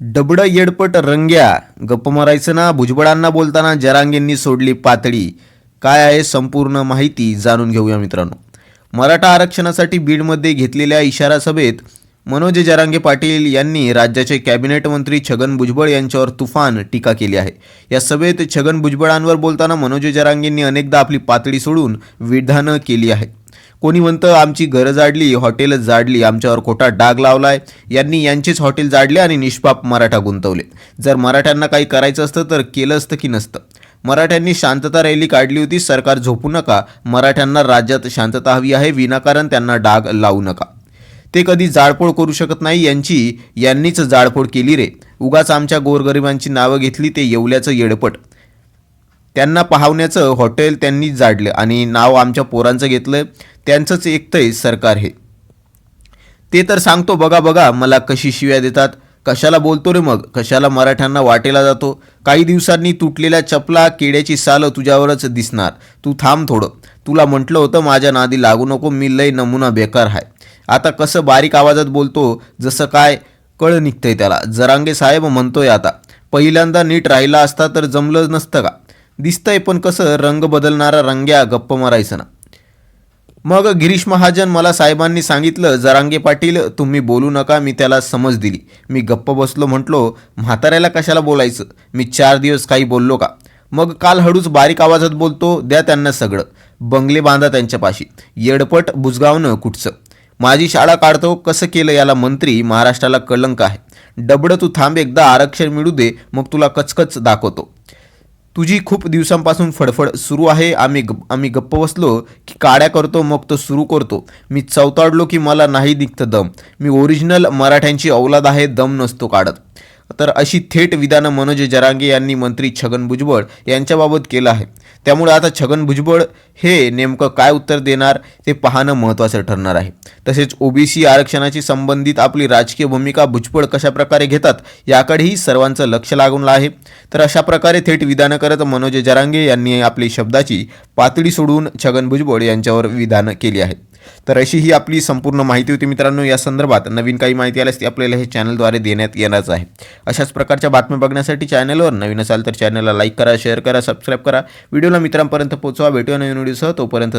डबडं येडपट रंग्या गप्प मारायचं ना भुजबळांना बोलताना जरांगेंनी सोडली पातळी. काय आहे संपूर्ण माहिती जाणून घेऊया मित्रांनो. मराठा आरक्षणासाठी बीडमध्ये घेतलेल्या इशारा सभेत मनोज जरांगे पाटील यांनी राज्याचे कॅबिनेट मंत्री छगन भुजबळ यांच्यावर तुफान टीका केली आहे. या सभेत छगन भुजबळांवर बोलताना मनोज जरांगेंनी अनेकदा आपली पातळी सोडून विधानं केली आहे कोणी म्हणतं आमची घरं जाडली हॉटेलच जाडली आमच्यावर खोटा डाग लावलाय. यांनी यांचेच हॉटेल जाडले आणि निष्पाप मराठा गुंतवले. जर मराठ्यांना काही करायचं असतं तर केलं असतं की नसतं. मराठ्यांनी शांतता रॅली काढली होती सरकार झोपू नका मराठ्यांना राज्यात शांतता हवी आहे विनाकारण त्यांना डाग लावू नका. ते कधी जाळपोळ करू शकत नाही यांची यांनीच जाळपोळ केली रे. उगाच आमच्या गोरगरिबांची नावं घेतली ते येवल्याचं येडपट. त्यांना पाहवण्याचं हॉटेल त्यांनीच जाडलं आणि नाव आमच्या पोरांचं घेतलं. त्यांचंच एकतंय सरकार हे. ते तर सांगतो बघा बघा मला कशी शिव्या देतात. कशाला बोलतो रे मग? कशाला मराठ्यांना वाटेला जातो? काही दिवसांनी तुटलेल्या चपला किड्याची साल तुझ्यावरच दिसणार. तू थांब थोडं. तुला म्हटलं होतं माझ्या नादी लागू नको मी लय नमुना बेकार आहे आता कसं बारीक आवाजात बोलतो जसं काय कळ निघतंय त्याला. जरांगे साहेब म्हणतोय आता पहिल्यांदा नीट राहिला असता तर जमलं नसतं का? दिसतंय पण कसं रंग बदलणारा रंग्या गप्प मारायचं ना. मग गिरीश महाजन मला साहेबांनी सांगितलं जरांगे पाटील तुम्ही बोलू नका मी त्याला समज दिली. मी गप्प बसलो म्हटलो म्हाताऱ्याला कशाला बोलायचं? मी चार दिवस काही बोललो का? मग काल हळूच बारीक आवाजात बोलतो द्या त्यांना सगळं. बंगले बांधा त्यांच्यापाशी येडपट बुजगावनं कुठचं? माझी शाळा काढतो कसं केलं याला मंत्री? महाराष्ट्राला कलंक आहे. डबडं तू थांब एकदा आरक्षण मिळू दे मग तुला कचकच दाखवतो. तुझी खूप दिवसांपासून फडफड सुरू आहे. आम्ही ग आम्ही गप्प बसलो की काड्या करतो मग तो सुरू करतो. मी चवताडलो की मला नाही दिखतं दम. मी ओरिजिनल मराठ्यांची औलाद आहे दम नसतो काढत. तर अशी थेट विधानं मनोज जरांगे यांनी मंत्री छगन भुजबळ यांच्याबाबत केलं आहे. त्यामुळे आता छगन भुजबळ हे नेमकं काय उत्तर देणार ते पाहणं महत्त्वाचं ठरणार आहे. तसेच ओबीसी आरक्षणाशी संबंधित आपली राजकीय भूमिका भुजबळ कशा प्रकारे घेतात याकडेही सर्वांचं लक्ष लागून आहे. तर अशा प्रकारे थेट विधानं करत मनोज जरांगे यांनी आपली शब्दाची पातळी सोडून छगन भुजबळ यांच्यावर विधानं केली आहेत. तर अशी ही आपली संपूर्ण माहिती होती मित्रांनो. या संदर्भात नवीन काही माहिती आल्यास ती आपल्याला हे चॅनलद्वारे देण्यात येणारच आहे. अशाच प्रकारच्या बातम्या बघण्यासाठी चॅनलवर नवीन असाल तर चॅनलला लाईक करा शेअर करा सबस्क्राईब करा. व्हिडिओला मित्रांपर्यंत पोहोचवा. भेटूया नवीन व्हिडिओसह. तोपर्यंत